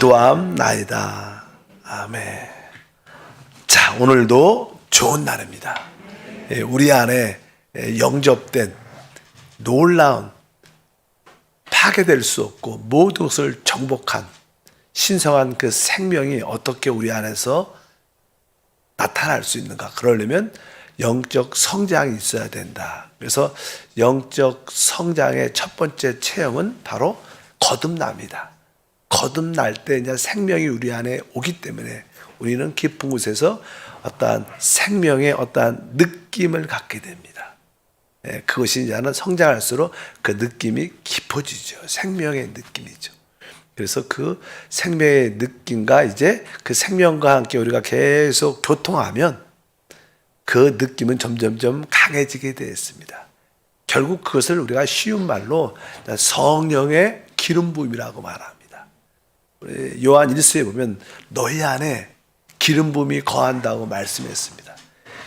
기도함나이다. 아멘. 자, 오늘도 좋은 날입니다. 예, 우리 안에 예, 영접된 놀라운 파괴될 수 없고 모든 것을 정복한 신성한 그 생명이 어떻게 우리 안에서 나타날 수 있는가? 그러려면 영적 성장이 있어야 된다. 그래서 영적 성장의 첫 번째 체험은 바로 거듭납니다. 거듭날 때 이제 생명이 우리 안에 오기 때문에 우리는 깊은 곳에서 어떠한 생명의 어떠한 느낌을 갖게 됩니다. 예, 그것이 이제는 성장할수록 그 느낌이 깊어지죠. 생명의 느낌이죠. 그래서 그 생명의 느낌과 이제 그 생명과 함께 우리가 계속 교통하면 그 느낌은 점점점 강해지게 되었습니다. 결국 그것을 우리가 쉬운 말로 성령의 기름 부음이라고 말합니다. 요한 1서에 보면 너희 안에 기름 부음이 거한다고 말씀했습니다.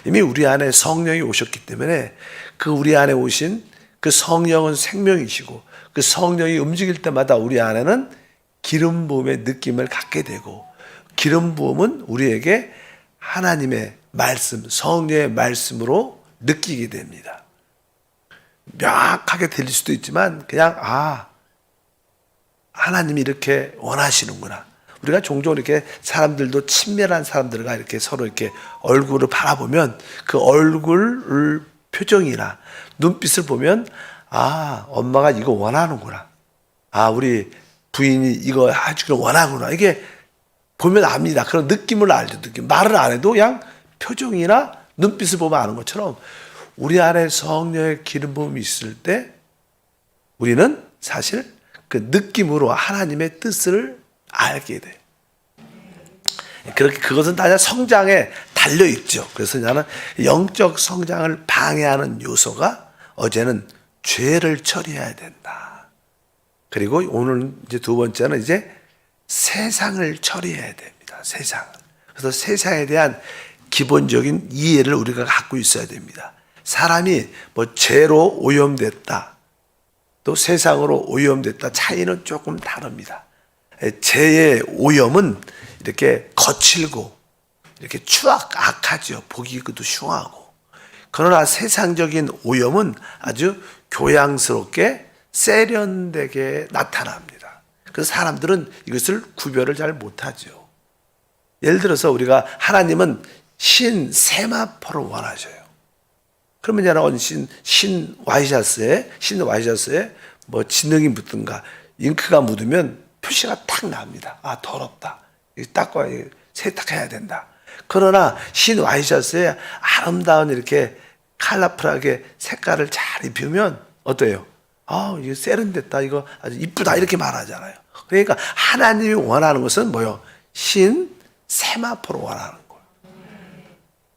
이미 우리 안에 성령이 오셨기 때문에 그 우리 안에 오신 그 성령은 생명이시고 그 성령이 움직일 때마다 우리 안에는 기름 부음의 느낌을 갖게 되고 기름 부음은 우리에게 하나님의 말씀, 성령의 말씀으로 느끼게 됩니다. 명확하게 들릴 수도 있지만 그냥 아 하나님이 이렇게 원하시는구나. 우리가 종종 이렇게 사람들도 친밀한 사람들과 이렇게 서로 이렇게 얼굴을 바라보면 그 얼굴 표정이나 눈빛을 보면 아 엄마가 이거 원하는구나. 아 우리 부인이 이거 해주기를 원하구나. 이게 보면 압니다. 그런 느낌을 알죠. 느낌. 말을 안 해도 그냥 표정이나 눈빛을 보면 아는 것처럼 우리 안에 성령의 기름 부음이 있을 때 우리는 사실 그 느낌으로 하나님의 뜻을 알게 돼. 그렇게 그것은 다 성장에 달려 있죠. 그래서 나는 영적 성장을 방해하는 요소가 어제는 죄를 처리해야 된다. 그리고 오늘 이제 두 번째는 이제 세상을 처리해야 됩니다. 세상. 그래서 세상에 대한 기본적인 이해를 우리가 갖고 있어야 됩니다. 사람이 뭐 죄로 오염됐다. 또 세상으로 오염됐다. 차이는 조금 다릅니다. 죄의 오염은 이렇게 거칠고 이렇게 추악 악하죠. 보기도 흉하고. 그러나 세상적인 오염은 아주 교양스럽게 세련되게 나타납니다. 그래서 사람들은 이것을 구별을 잘 못하죠. 예를 들어서 우리가 하나님은 신 세마포를 원하셔요. 그러면 이제 신, 신 와이셔츠에, 신 와이셔츠에 뭐 진흙이 묻든가 잉크가 묻으면 표시가 탁 납니다. 아, 더럽다. 닦고 세탁해야 된다. 그러나 신 와이셔츠에 아름다운 이렇게 칼라풀하게 색깔을 잘 입히면 어때요? 아, 이거 세련됐다. 이거 아주 이쁘다. 이렇게 말하잖아요. 그러니까 하나님이 원하는 것은 뭐요? 신 세마포로 원하는 거예요.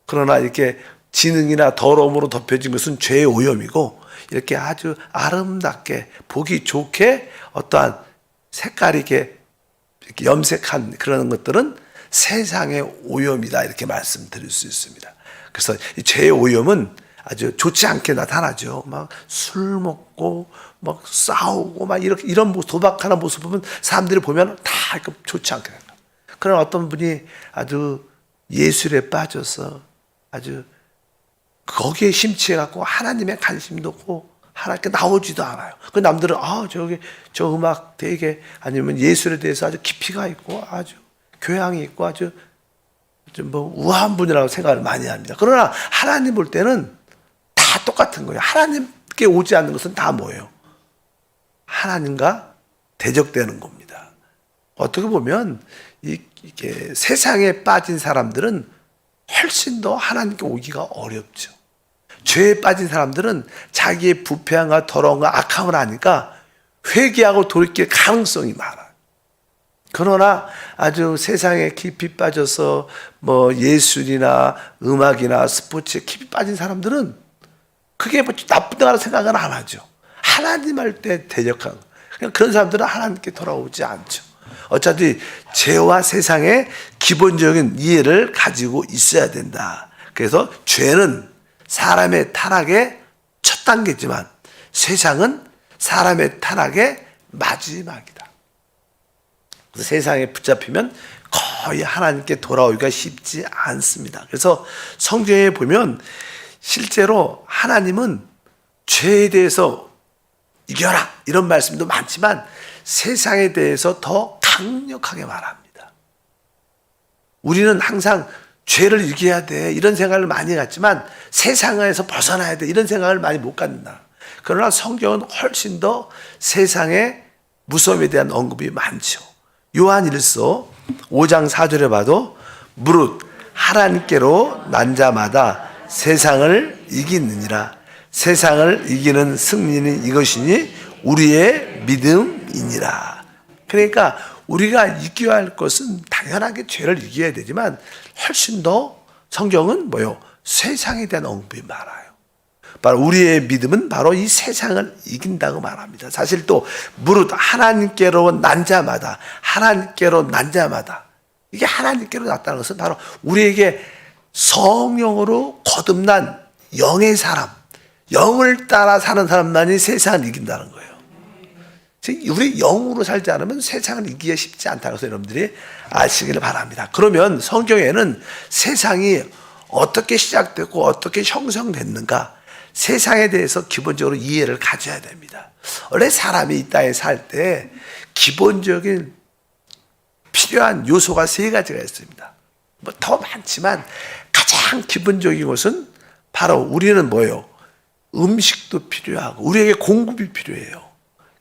그러나 이렇게 지능이나 더러움으로 덮여진 것은 죄의 오염이고 이렇게 아주 아름답게 보기 좋게 어떠한 색깔이 이렇게, 이렇게 염색한 그런 것들은 세상의 오염이다 이렇게 말씀드릴 수 있습니다. 그래서 이 죄의 오염은 아주 좋지 않게 나타나죠. 막 술 먹고 막 싸우고 막 이렇게 이런 도박하는 모습 보면 사람들이 보면 다 좋지 않게 됩니다. 그런 어떤 분이 아주 예술에 빠져서 아주 거기에 심취해 갖고 하나님의 관심도 없고 하나님께 나오지도 않아요. 그 남들은 아 저기 저 음악 되게 아니면 예술에 대해서 아주 깊이가 있고 아주 교양이 있고 아주 좀 뭐 우아한 분이라고 생각을 많이 합니다. 그러나 하나님 볼 때는 다 똑같은 거예요. 하나님께 오지 않는 것은 다 뭐예요? 하나님과 대적되는 겁니다. 어떻게 보면 이게 세상에 빠진 사람들은 훨씬 더 하나님께 오기가 어렵죠. 죄에 빠진 사람들은 자기의 부패함과 더러움과 악함을 아니까 회개하고 돌이킬 가능성이 많아요. 그러나 아주 세상에 깊이 빠져서 뭐 예술이나 음악이나 스포츠에 깊이 빠진 사람들은 그게 뭐 나쁘다고 생각은 안 하죠. 하나님 할 때 대적한 그냥 그런 사람들은 하나님께 돌아오지 않죠. 어차피 죄와 세상의 기본적인 이해를 가지고 있어야 된다. 그래서 죄는 사람의 타락의 첫 단계지만 세상은 사람의 타락의 마지막이다. 세상에 붙잡히면 거의 하나님께 돌아오기가 쉽지 않습니다. 그래서 성경에 보면 실제로 하나님은 죄에 대해서 이겨라 이런 말씀도 많지만 세상에 대해서 더 강력하게 말합니다. 우리는 항상 죄를 이겨야 돼 이런 생각을 많이 갖지만 세상에서 벗어나야 돼 이런 생각을 많이 못 갖는다. 그러나 성경은 훨씬 더 세상의 무서움에 대한 언급이 많죠. 요한 1서 5장 4절에 봐도 무릇 하나님께로 난 자마다 세상을 이기느니라. 세상을 이기는 승리는 이것이니 우리의 믿음이니라. 그러니까 우리가 이겨야 할 것은 당연하게 죄를 이겨야 되지만 훨씬 더 성경은 뭐요? 세상에 대한 언급이 많아요. 바로 우리의 믿음은 바로 이 세상을 이긴다고 말합니다. 사실 또 무릇 하나님께로 난 자마다 하나님께로 난 자마다 이게 하나님께로 났다는 것은 바로 우리에게 성령으로 거듭난 영의 사람, 영을 따라 사는 사람만이 세상을 이긴다는 거예요. 즉, 우리 영으로 살지 않으면 세상을 이기기 쉽지 않다는 것을 여러분들이 아시기를 바랍니다. 그러면 성경에는 세상이 어떻게 시작됐고 어떻게 형성됐는가 세상에 대해서 기본적으로 이해를 가져야 됩니다. 원래 사람이 이 땅에 살 때 기본적인 필요한 요소가 세 가지가 있습니다. 뭐 더 많지만 가장 기본적인 것은 바로 우리는 뭐예요? 음식도 필요하고 우리에게 공급이 필요해요.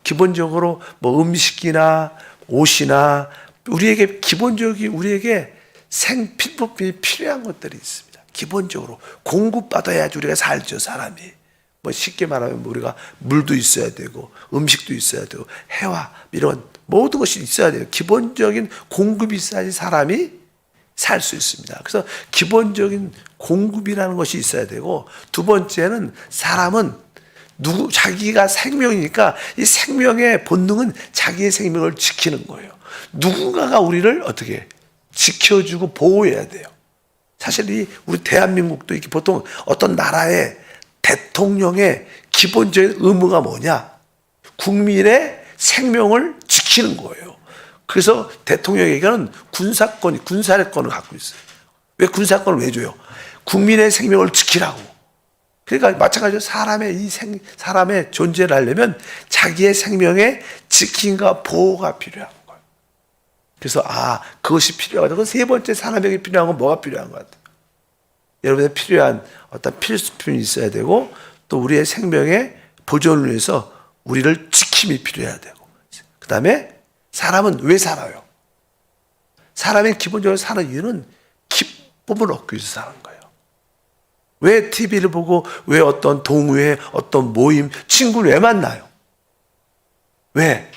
기본적으로 뭐 음식이나 옷이나 우리에게 기본적인 우리에게 생필품이 필요한 것들이 있습니다. 기본적으로 공급받아야지 우리가 살죠, 사람이. 뭐 쉽게 말하면 뭐 우리가 물도 있어야 되고 음식도 있어야 되고 해와 이런 모든 것이 있어야 돼요. 기본적인 공급이 있어야지 사람이 살 수 있습니다. 그래서 기본적인 공급이라는 것이 있어야 되고 두 번째는 사람은 누구 자기가 생명이니까 이 생명의 본능은 자기의 생명을 지키는 거예요. 누군가가 우리를 어떻게 지켜주고 보호해야 돼요. 사실 이 우리 대한민국도 이렇게 보통 어떤 나라의 대통령의 기본적인 의무가 뭐냐? 국민의 생명을 지키는 거예요. 그래서 대통령에게는 군사권, 군사권을 갖고 있어요. 왜 군사권을 왜 줘요? 국민의 생명을 지키라고. 그러니까 마찬가지로 사람의 이 생, 사람의 존재를 하려면 자기의 생명의 지킴과 보호가 필요한 거예요. 그래서 아, 그것이 필요하다. 그세 번째 사람에게 필요한 건 뭐가 필요한 것 같아요? 여러분의 필요한 어떤 필수품이 있어야 되고 또 우리의 생명의 보존을 위해서 우리를 지킴이 필요해야 되고 그 다음에 사람은 왜 살아요? 사람이 기본적으로 사는 이유는 기쁨을 얻기 위해서 사는 거예요. 왜 TV를 보고 왜 어떤 동호회, 어떤 모임, 친구를 왜 만나요? 왜?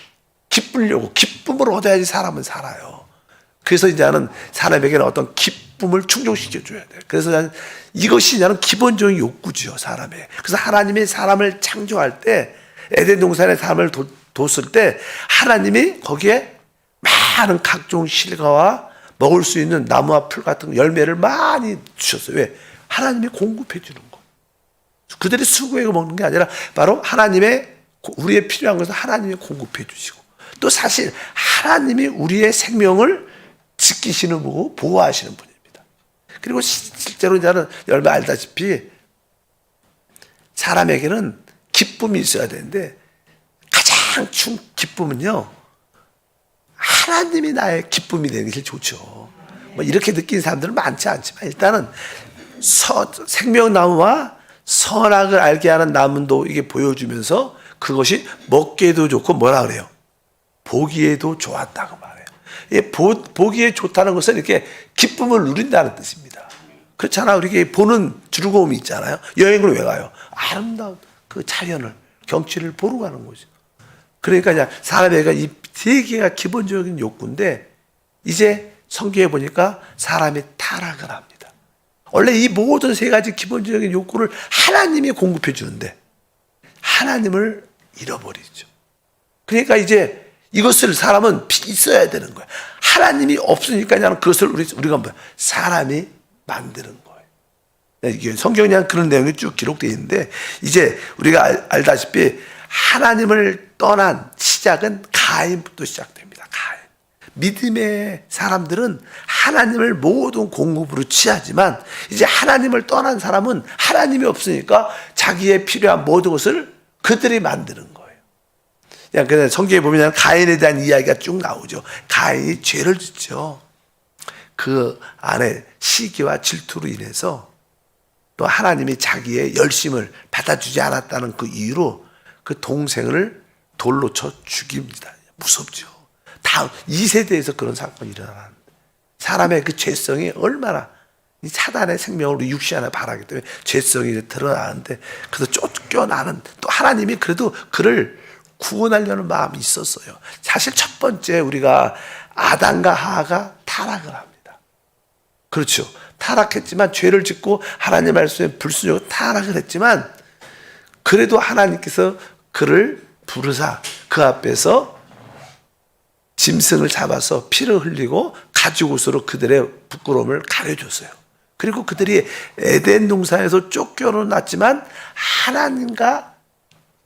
기쁘려고 기쁨을 얻어야지 사람은 살아요. 그래서 이제 나는 사람에게는 어떤 기쁨을 충족시켜 줘야 돼. 그래서 나는 이것이 나는 기본적인 욕구죠, 사람의. 그래서 하나님이 사람을 창조할 때 에덴 동산에 사람을 뒀- 뒀을 때 하나님이 거기에 많은 각종 실과와 먹을 수 있는 나무와 풀 같은 열매를 많이 주셨어요. 왜? 하나님이 공급해 주는 거. 그들이 수고해서 먹는 게 아니라 바로 하나님의 우리의 필요한 것을 하나님이 공급해 주시고 또 사실 하나님이 우리의 생명을 지키시는 분이고 보호하시는 분입니다. 그리고 시- 실제로 이제는 여러분 알다시피 사람에게는 기쁨이 있어야 되는데 가장 중 기쁨은요 하나님이 나의 기쁨이 되는 게 제일 좋죠. 뭐 이렇게 느끼는 사람들은 많지 않지만 일단은 서, 생명나무와 선악을 알게 하는 나무도 이게 보여주면서 그것이 먹기에도 좋고 뭐라 그래요? 보기에도 좋았다고 말해요. 이 보, 보기에 좋다는 것은 이렇게 기쁨을 누린다는 뜻입니다. 그렇잖아. 우리에게 보는 즐거움이 있잖아요. 여행을 왜 가요? 아름다운 그 자연을, 경치를 보러 가는 거죠. 그러니까 이제 사람에게 이세 개가 기본적인 욕구인데 이제 성경에 보니까 사람이 타락을 합니다. 원래 이 모든 세 가지 기본적인 욕구를 하나님이 공급해 주는데 하나님을 잃어버리죠. 그러니까 이제 이것을 사람은 있어야 되는 거예요. 하나님이 없으니까 그냥 그것을 우리, 우리가 뭐 사람이 만드는 거예요. 네, 이게 성경에 한 그런 내용이 쭉 기록되어 있는데 이제 우리가 알, 알다시피 하나님을 떠난 시작은 가인부터. 가인. 믿음의 사람들은 하나님을 모든 공급으로 취하지만 이제 하나님을 떠난 사람은 하나님이 없으니까 자기의 필요한 모든 것을 그들이 만드는 거예요. 그냥 그냥 성경에 보면 가인에 대한 이야기가 쭉 나오죠. 가인이 죄를 짓죠. 그 안에 시기와 질투로 인해서 또 하나님이 자기의 열심을 받아주지 않았다는 그 이유로 그 동생을 돌로 쳐 죽입니다. 무섭죠. 다음 2세대에서 그런 사건이 일어나는데 사람의 그 죄성이 얼마나 이 사단의 생명으로 육시 하나 바라기 때문에 죄성이 드러나는데 그래서 쫓겨나는 또 하나님이 그래도 그를 구원하려는 마음이 있었어요. 사실 첫 번째 우리가 아담과 하하가 타락을 합니다. 그렇죠. 타락했지만 죄를 짓고 하나님 말씀에 불순종하고 타락을 했지만 그래도 하나님께서 그를 부르사 그 앞에서 짐승을 잡아서 피를 흘리고 가죽옷으로 그들의 부끄러움을 가려줬어요. 그리고 그들이 에덴 동산에서 쫓겨났지만 하나님과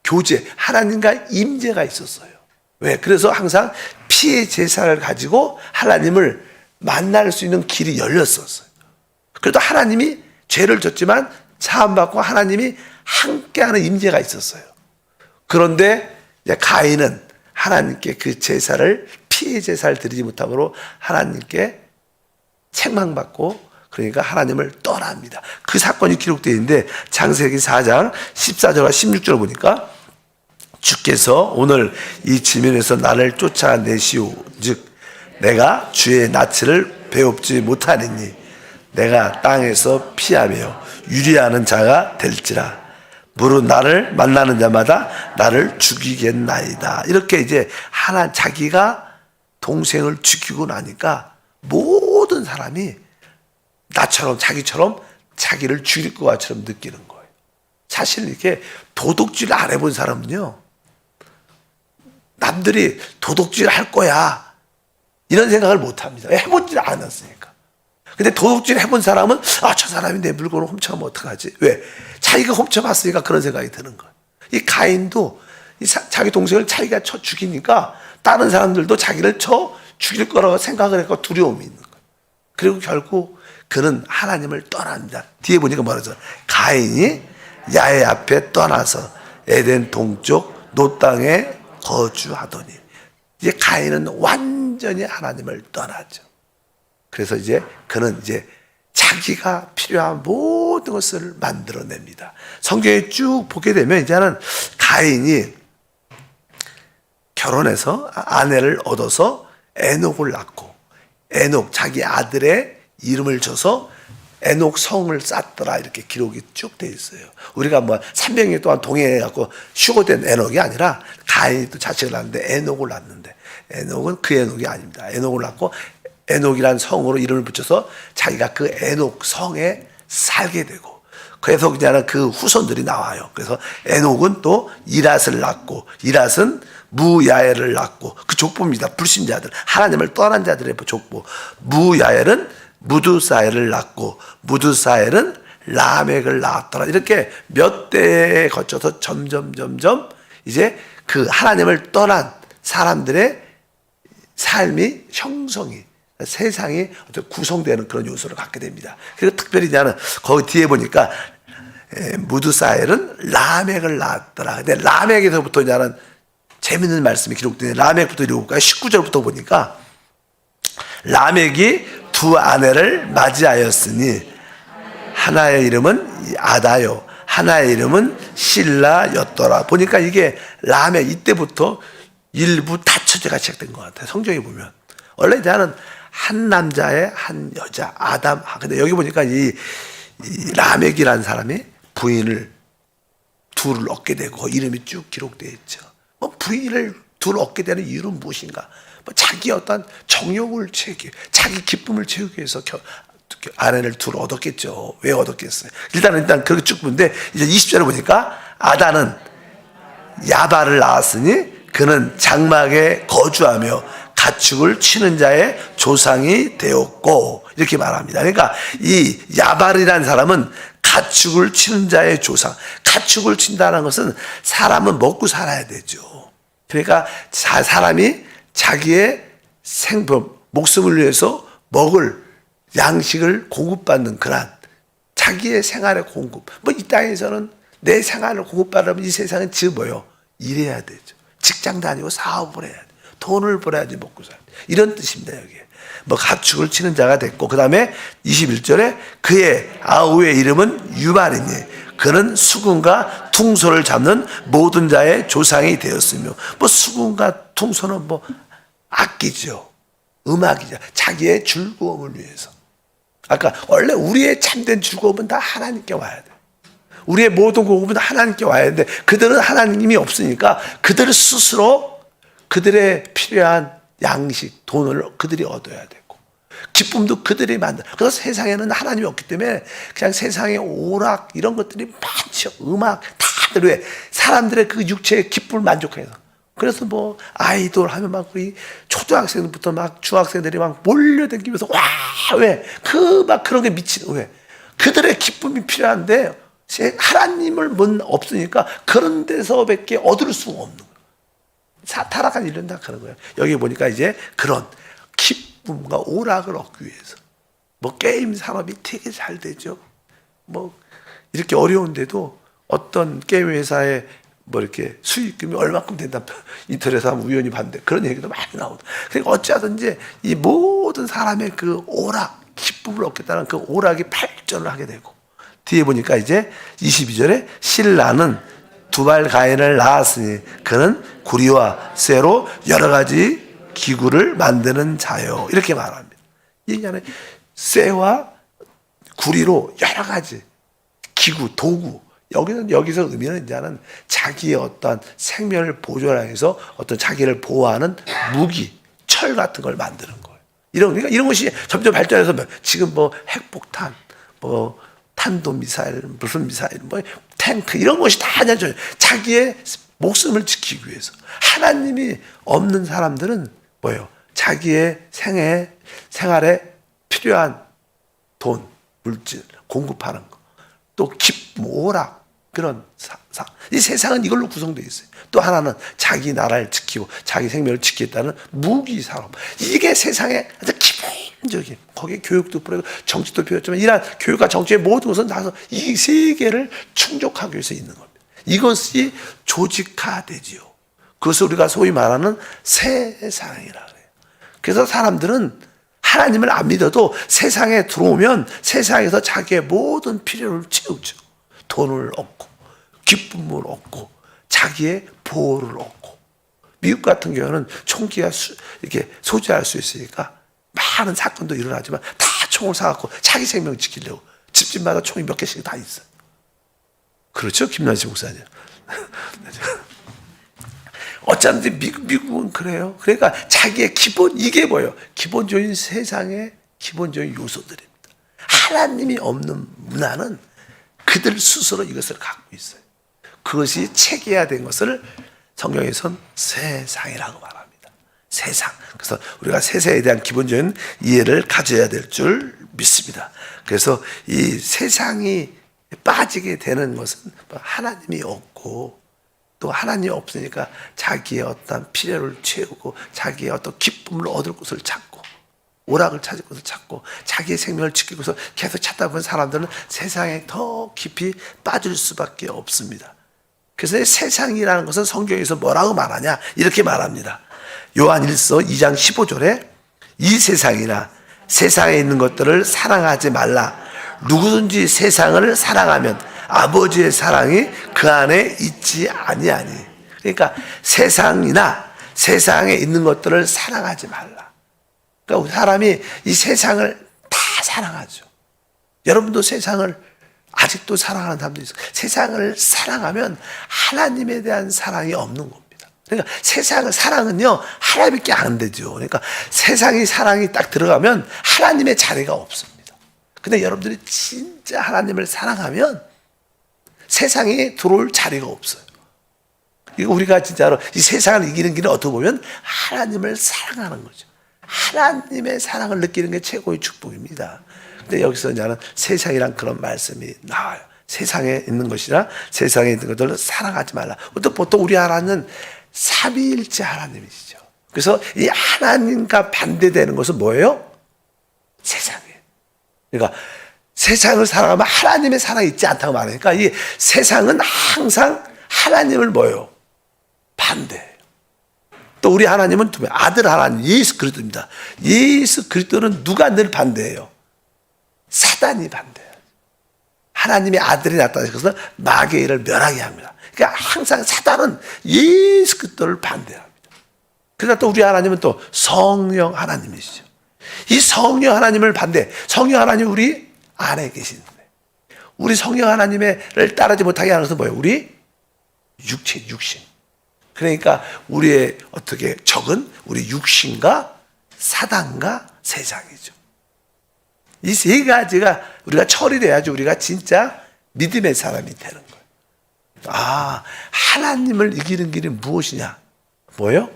교제, 하나님과 임재가 있었어요. 왜? 그래서 항상 피의 제사를 가지고 하나님을 만날 수 있는 길이 열렸었어요. 그래도 하나님이 죄를 졌지만 사함받고 하나님이 함께하는 임재가 있었어요. 그런데 가인은 하나님께 그 제사를 피의 제사를 드리지 못함으로 하나님께 책망받고 그러니까 하나님을 떠납니다. 그 사건이 기록되어 있는데 장세기 4장 14절과 16절을 보니까 주께서 오늘 이 지면에서 나를 쫓아내시오. 즉 내가 주의 낯을 배웁지 못하느니 내가 땅에서 피하며 유리하는 자가 될지라. 무릇 나를 만나는 자마다 나를 죽이겠나이다. 이렇게 이제 하나 자기가 동생을 죽이고 나니까 모든 사람이 나처럼 자기처럼 자기를 죽일 것처럼 느끼는 거예요. 사실 이렇게 도둑질 안 해본 사람은요, 남들이 도둑질 할 거야. 이런 생각을 못 합니다. 해보질 않았으니까. 근데 도둑질 해본 사람은, 아, 저 사람이 내 물건을 훔쳐가면 어떡하지? 왜? 자기가 훔쳐봤으니까 그런 생각이 드는 거예요. 이 가인도 이 사- 자기 동생을 자기가 쳐 죽이니까 다른 사람들도 자기를 쳐 죽일 거라고 생각을 했고 두려움이 있는 거예요. 그리고 결국 그는 하나님을 떠납니다. 뒤에 보니까 뭐라죠? 가인이 야의 앞에 떠나서 에덴 동쪽 노 땅에 거주하더니 이제 가인은 완전히 하나님을 떠나죠. 그래서 이제 그는 이제 자기가 필요한 모든 것을 만들어냅니다. 성경에 쭉 보게 되면 이제는 가인이 결혼해서 아내를 얻어서 에녹을 낳고 에녹 자기 아들의 이름을 줘서 에녹 성을 쌓더라 이렇게 기록이 쭉 돼 있어요. 우리가 뭐 300년 동안 동행해 갖고 휴고된 에녹이 아니라 가인이 또 자식을 낳는데 에녹을 낳는데 에녹은 그 에녹이 아닙니다. 에녹을 낳고 에녹이란 성으로 이름을 붙여서 자기가 그 에녹 성에 살게 되고 그래서 그냥 그 후손들이 나와요. 그래서 에녹은 또 이랏을 낳고 이랏은 무야엘을 낳고 그 족보입니다. 불신자들 하나님을 떠난 자들의 족보. 무야엘은 무두사엘을 낳고 무두사엘은 라멕을 낳았더라. 이렇게 몇 대에 거쳐서 점점 점점 이제 그 하나님을 떠난 사람들의 삶이 형성이 세상이 구성되는 그런 요소를 갖게 됩니다. 그리고 특별히 나는 거기 뒤에 보니까 에, 무드사엘은 라멕을 낳았더라. 근데 라멕에서부터 나는 재밌는 말씀이 기록되네. 라멕부터 읽어볼까요? 19절부터 보니까 라멕이 두 아내를 맞이하였으니 하나의 이름은 아다요, 하나의 이름은 신라였더라. 보니까 이게 라멕 이때부터 일부 다처제가 시작된 것 같아요. 성경에 보면 원래 나는 한 남자의 한 여자 아담. 아, 근데 여기 보니까 이, 이 라멕이라는 사람이 부인을 둘을 얻게 되고 이름이 쭉 기록되어 있죠. 뭐 부인을 둘 얻게 되는 이유는 무엇인가? 뭐 자기 어떤 정욕을 채우기, 자기 기쁨을 채우기 위해서 겨, 아내를 둘 얻었겠죠. 왜 얻었겠어요? 일단은 일단 그렇게 쭉 보는데 이제 20절에 보니까 아다는 야바를 낳았으니 그는 장막에 거주하며 가축을 치는 자의 조상이 되었고 이렇게 말합니다. 그러니까 이 야발이라는 사람은 가축을 치는 자의 조상. 가축을 친다는 것은 사람은 먹고 살아야 되죠. 그러니까 자- 사람이 자기의 생품, 목숨을 위해서 먹을 양식을 공급받는 그런 자기의 생활의 공급. 뭐 이 땅에서는 내 생활을 공급받으면 이 세상은 즉 뭐요? 일해야 되죠. 직장 다니고 사업을 해야 돼. 돈을 벌어야지 먹고 살아. 이런 뜻입니다, 여기에. 뭐 가축을 치는 자가 됐고, 그 다음에 21절에 그의 아우의 이름은 유발이니 그는 수군과 퉁소를 잡는 모든 자의 조상이 되었으며, 뭐 수군과 퉁소는 뭐 악기죠. 음악이죠. 자기의 즐거움을 위해서. 아까 원래 우리의 참된 즐거움은 다 하나님께 와야 돼. 우리의 모든 공급은 하나님께 와야 되는데 그들은 하나님이 없으니까 그들 스스로 그들의 필요한 양식, 돈을 그들이 얻어야 되고 기쁨도 그들이 만들. 그래서 세상에는 하나님이 없기 때문에 그냥 세상의 오락 이런 것들이 많죠. 음악 다들 왜 사람들의 그 육체의 기쁨을 만족해서. 그래서 뭐 아이돌 하면 막 우리 초등학생부터 막 중학생들이 막 몰려다니면서 와 왜 그 막 그런 게 미치는 왜 그들의 기쁨이 필요한데 제 하나님을 못 없으니까 그런 데서밖에 얻을 수가 없는 타락한 일은 다 그런 거예요. 여기 보니까 이제 그런 기쁨과 오락을 얻기 위해서 뭐 게임 산업이 되게 잘 되죠. 뭐 이렇게 어려운데도 어떤 게임 회사에 뭐 이렇게 수익금이 얼마큼 된다 인터넷에 한번 우연히 봤는데 그런 얘기도 많이 나오고 그러니까 어찌하든지 이 모든 사람의 그 오락 기쁨을 얻겠다는 그 오락이 발전을 하게 되고 뒤에 보니까 이제 22절에 신라는 두발 가인을 낳았으니 그는 구리와 쇠로 여러 가지 기구를 만드는 자요 이렇게 말합니다. 이 안에 쇠와 구리로 여러 가지 기구, 도구. 여기는 여기서 의미는 이제는 자기의 어떤 생명을 보존하기 위해서 어떤 자기를 보호하는 무기, 철 같은 걸 만드는 거예요. 이런 그러니까 이런 것이 점점 발전해서 뭐 지금 뭐 핵폭탄, 뭐 탄도 미사일, 무슨 미사일, 뭐 탱크 이런 것이 다 그냥 저 자기의 목숨을 지키기 위해서 하나님이 없는 사람들은 뭐예요? 자기의 생애 생활에 필요한 돈, 물질 공급하는 거. 또 기쁨, 오락 그런 사, 사. 이 세상은 이걸로 구성되어 있어요. 또 하나는 자기 나라를 지키고 자기 생명을 지키겠다는 무기 산업. 이게 세상의 아주 기본 적인 거기에 교육도 필요하고 정치도 필요했지만 이러한 교육과 정치의 모든 것은 나서 이 세계를 충족하기 위해서 있는 겁니다. 이것이 조직화되지요. 그것을 우리가 소위 말하는 세상이라 그래요. 그래서 사람들은 하나님을 안 믿어도 세상에 들어오면 세상에서 자기의 모든 필요를 채우죠. 돈을 얻고, 기쁨을 얻고, 자기의 보호를 얻고. 미국 같은 경우는 총기가 수- 이렇게 소지할 수 있으니까 많은 사건도 일어나지만 다 총을 사갖고 자기 생명 지키려고 집집마다 총이 몇 개씩 다 있어요. 그렇죠, 김난식 목사님. 어쩐지 미국, 미국은 그래요. 그러니까 자기의 기본, 이게 뭐예요? 기본적인 세상의 기본적인 요소들입니다. 하나님이 없는 문화는 그들 스스로 이것을 갖고 있어요. 그것이 체계화된 것을 성경에선 세상이라고 말합니다. 세상. 그래서 우리가 세상에 대한 기본적인 이해를 가져야 될 줄 믿습니다. 그래서 이 세상이 빠지게 되는 것은 하나님이 없고 또 하나님이 없으니까 자기의 어떤 필요를 채우고 자기의 어떤 기쁨을 얻을 곳을 찾고 오락을 찾을 곳을 찾고 자기의 생명을 지키고서 계속 찾다 보면 사람들은 세상에 더 깊이 빠질 수밖에 없습니다. 그래서 이 세상이라는 것은 성경에서 뭐라고 말하냐 이렇게 말합니다. 요한 1서 2장 15절에 이 세상이나 세상에 있는 것들을 사랑하지 말라. 누구든지 세상을 사랑하면 아버지의 사랑이 그 안에 있지 아니하니. 그러니까 세상이나 세상에 있는 것들을 사랑하지 말라. 그러니까 사람이 이 세상을 다 사랑하죠. 여러분도 세상을 아직도 사랑하는 사람도 있어요. 세상을 사랑하면 하나님에 대한 사랑이 없는 겁니다. 그러니까 세상을 사랑은요 하나님께 안 되죠. 그러니까 세상이 사랑이 딱 들어가면 하나님의 자리가 없습니다. 근데 여러분들이 진짜 하나님을 사랑하면 세상에 들어올 자리가 없어요. 이거 우리가 진짜로 이 세상을 이기는 길은 어떻게 보면 하나님을 사랑하는 거죠. 하나님의 사랑을 느끼는 게 최고의 축복입니다. 근데 여기서 이제는 세상이란 그런 말씀이 나와요. 세상에 있는 것이라 세상에 있는 것들을 사랑하지 말라. 또 보통 우리 하나님은 삼위일체 하나님이시죠. 그래서 이 하나님과 반대되는 것은 뭐예요? 세상이에요. 그러니까 세상을 살아가면 하나님의 사랑이 있지 않다고 말하니까 이 세상은 항상 하나님을 뭐예요? 반대해요. 또 우리 하나님은 두 명, 아들 하나님 예수 그리스도입니다. 예수 그리스도는 누가 늘 반대해요? 사단이 반대해요. 하나님의 아들이 나타나셔서 마귀를 멸하게 합니다. 그러니까 항상 사단은 예수 그리스도를 반대합니다. 그러나 또 우리 하나님은 또 성령 하나님이시죠. 이 성령 하나님을 반대, 성령 하나님 우리 안에 계시는데, 우리 성령 하나님을 따르지 못하게 하는 것은 뭐예요? 우리 육체, 육신. 그러니까 우리의 어떻게 적은 우리 육신과 사단과 세상이죠. 이 세 가지가 우리가 처리돼야지 우리가 진짜 믿음의 사람이 되는 거예요. 아, 하나님을 이기는 길은 무엇이냐? 뭐요?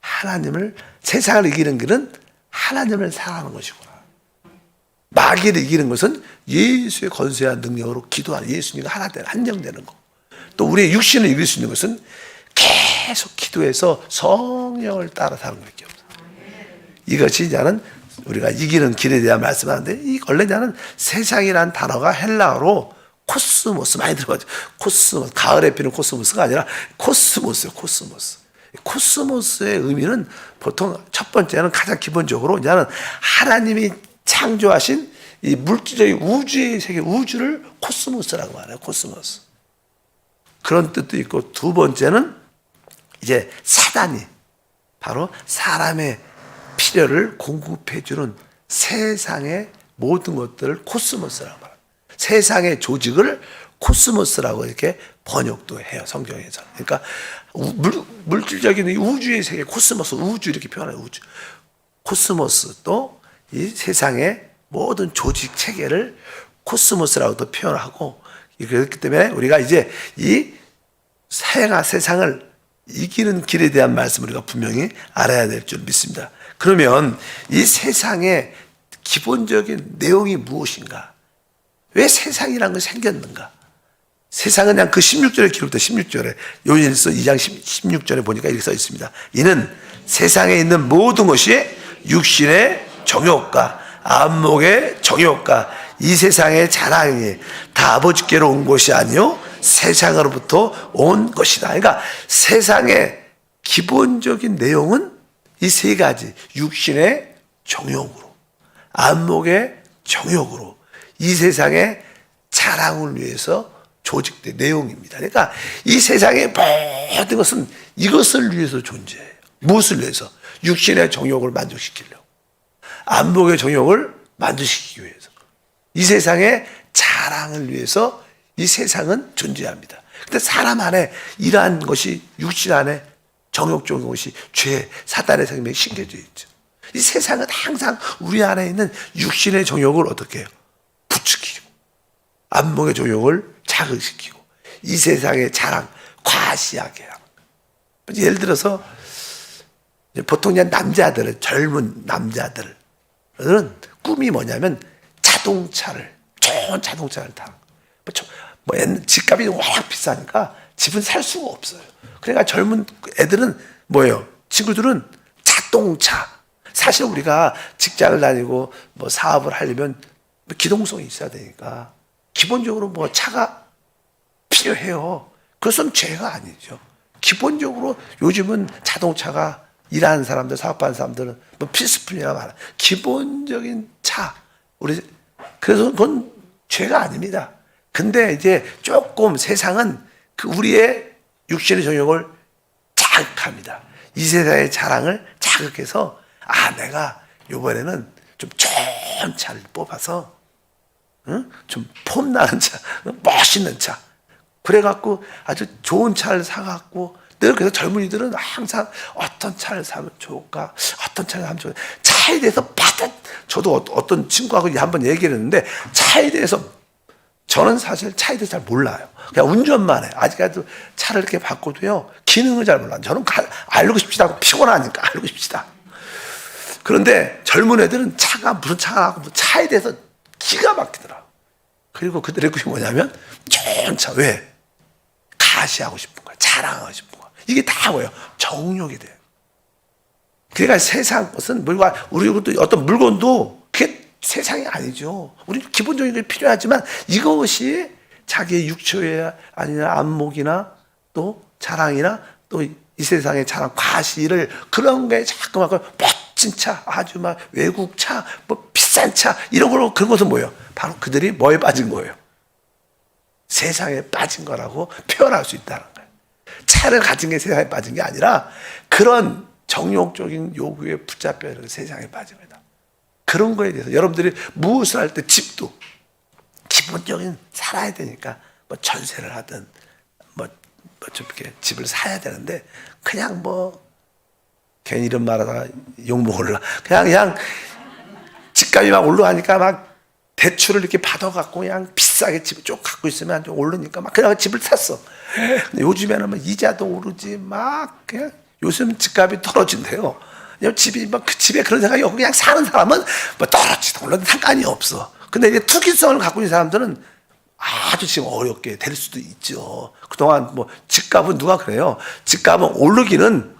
하나님을, 세상을 이기는 길은 하나님을 사랑하는 것이구나. 마귀를 이기는 것은 예수의 건세와 능력으로 기도하는 예수님과 하나 되는, 한정되는 거. 또 우리의 육신을 이길 수 있는 것은 계속 기도해서 성령을 따라 사는 것밖에 없어요. 이것이 이제는 우리가 이기는 길에 대한 말씀하는데 이 원래 이제는 세상이라는 단어가 헬라어로 코스모스 많이 들어봤죠. 코스모스 가을에 피는 코스모스가 아니라 코스모스예요. 코스모스. 코스모스의 의미는 보통 첫 번째는 가장 기본적으로 이제는 하나님이 창조하신 이 물질적인 우주의 세계 우주를 코스모스라고 말해요. 코스모스. 그런 뜻도 있고 두 번째는 이제 사단이 바로 사람의 필요를 공급해 주는 세상의 모든 것들을 코스모스라고 말합니다. 세상의 조직을 코스모스라고 이렇게 번역도 해요. 성경에서. 그러니까 물, 물질적인 이 우주의 세계 코스모스 우주 이렇게 표현해요. 우주. 코스모스 또 이 세상의 모든 조직 체계를 코스모스라고도 표현하고 그렇기 때문에 우리가 이제 이 사행아 세상을 이기는 길에 대한 말씀을 우리가 분명히 알아야 될 줄 믿습니다. 그러면 이 세상의 기본적인 내용이 무엇인가? 왜 세상이라는 것이 생겼는가? 세상은 그냥 그 16절에 기록된 16절에 요인일서 2장 16절에 보니까 이렇게 써 있습니다. 이는 세상에 있는 모든 것이 육신의 정욕과 안목의 정욕과 이 세상의 자랑이 다 아버지께로 온 것이 아니요 세상으로부터 온 것이다. 그러니까 세상의 기본적인 내용은 이 세 가지 육신의 정욕으로 안목의 정욕으로 이 세상의 자랑을 위해서 조직된 내용입니다. 그러니까 이 세상의 모든 것은 이것을 위해서 존재해요. 무엇을 위해서? 육신의 정욕을 만족시키려고. 안목의 정욕을 만족시키기 위해서. 이 세상의 자랑을 위해서 이 세상은 존재합니다. 근데 사람 안에 이러한 것이 육신 안에 정욕적인 것이 죄, 사단의 생명이 심겨져 있죠. 이 세상은 항상 우리 안에 있는 육신의 정욕을 어떻게 해요? 부추기고, 안목의 정욕을 자극시키고, 이 세상의 자랑, 과시하게 하는. 예를 들어서, 보통 남자들은, 젊은 남자들은 꿈이 뭐냐면 자동차를, 좋은 자동차를 타는 거예요. 뭐 집값이 워낙 비싸니까 집은 살 수가 없어요. 그러니까 젊은 애들은 뭐예요? 친구들은 자동차. 사실 우리가 직장을 다니고 뭐 사업을 하려면 뭐 기동성이 있어야 되니까 기본적으로 뭐 차가 필요해요. 그것은 죄가 아니죠. 기본적으로 요즘은 자동차가 일하는 사람들, 사업하는 사람들은 뭐 필수품이라 말하 기본적인 차. 우리, 그래서 그건 죄가 아닙니다. 근데 이제 조금 세상은 그 우리의 육신의 정욕을 자극합니다. 이 세상의 자랑을 자극해서 아 내가 이번에는 좀 좋은 차를 뽑아서 응? 좀 폼나는 차, 멋있는 차. 그래갖고 아주 좋은 차를 사갖고 늘 그래서 젊은이들은 항상 어떤 차를 사면 좋을까? 어떤 차를 사면 좋을까? 차에 대해서 받은 저도 어- 어떤 친구하고 한번 얘기를 했는데 차에 대해서 저는 사실 차에 대해서 잘 몰라요. 그냥 운전만 해. 아직까지도 차를 이렇게 바꿔도요, 기능을 잘 몰라요. 저는 가- 알고 싶지도 않고 피곤하니까 알고 싶지도 않고. 그런데 젊은 애들은 차가 무슨 차가 하고 뭐 차에 대해서 기가 막히더라. 그리고 그들의 꿈이 뭐냐면 좋은 차. 왜? 가시하고 싶은 거야. 자랑하고 싶은 거야. 이게 다 뭐예요? 정욕이 돼요. 그러니까 세상 것은 물과 우리 것도 어떤 물건도 세상이 아니죠. 우리 기본적인 게 필요하지만 이것이 자기의 육체의 아니나 안목이나 또 자랑이나 또 이 세상의 자랑, 과시를 그런 게 자꾸만 그 멋진 차, 아주 막 외국 차, 뭐 비싼 차 이런 걸로 그런 것은 뭐예요? 바로 그들이 뭐에 빠진 거예요? 세상에 빠진 거라고 표현할 수 있다는 거예요. 차를 가진 게 세상에 빠진 게 아니라 그런 정욕적인 요구에 붙잡혀 세상에 빠진 거다. 그런 거에 대해서 여러분들이 무엇을 할 때 집도 기본적인 살아야 되니까 뭐 전세를 하든 뭐, 뭐좀 이렇게 집을 사야 되는데 그냥 뭐 괜히 이런 말하다가 욕 먹을라 그냥 그냥 집값이 막 올라가니까 막 대출을 이렇게 받아갖고 그냥 비싸게 집을 쭉 갖고 있으면 좀 오르니까 막 그냥 집을 샀어. 근데 요즘에는 뭐 이자도 오르지 막 그냥 요즘 집값이 떨어진대요. 집이 막그 집에 그런 생각이 없고 그냥 사는 사람은 뭐 떨어지도 올라도 상관이 없어. 근데 이제 투기성을 갖고 있는 사람들은 아주 지금 어렵게 될 수도 있죠. 그동안 뭐 집값은 누가 그래요? 집값은 오르기는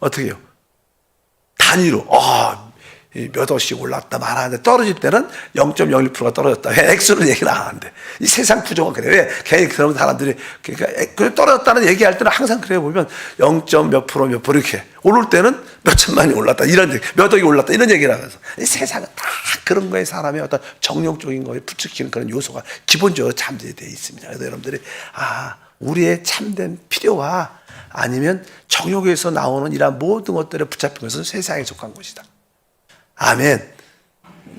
어떻게 해요? 단위로 아, 이 몇 억씩 올랐다 말하는데 떨어질 때는 0.01%가 떨어졌다. 왜 액수는 얘기는 안 하는데 이 세상 구조가 그래. 왜 괜히 그런 사람들이 그러니까 떨어졌다는 얘기할 때는 항상 그래 보면 0. 몇 프로 몇 프로 이렇게 오를 때는 몇 천만이 올랐다 이런 얘기, 몇 억이 올랐다 이런 얘기를 하면서 이 세상은 다 그런 거에 사람의 어떤 정욕적인 거에 부추기는 그런 요소가 기본적으로 잠재되어 있습니다. 그래서 여러분들이 아 우리의 참된 필요와 아니면 정욕에서 나오는 이러한 모든 것들에 붙잡힌 것은 세상에 속한 것이다. 아멘.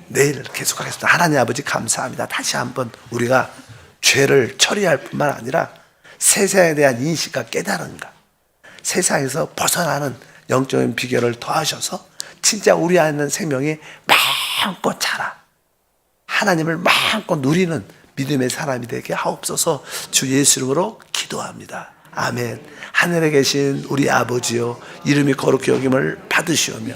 내일 계속하겠습니다. 하나님 아버지 감사합니다. 다시 한번 우리가 죄를 처리할 뿐만 아니라 세상에 대한 인식과 깨달음과 세상에서 벗어나는 영적인 비결을 더하셔서 진짜 우리 안에 있는 생명이 마음껏 자라. 하나님을 마음껏 누리는 믿음의 사람이 되게 하옵소서 주 예수 이름으로 기도합니다. 아멘. 하늘에 계신 우리 아버지요 이름이 거룩히 여김을 받으시오며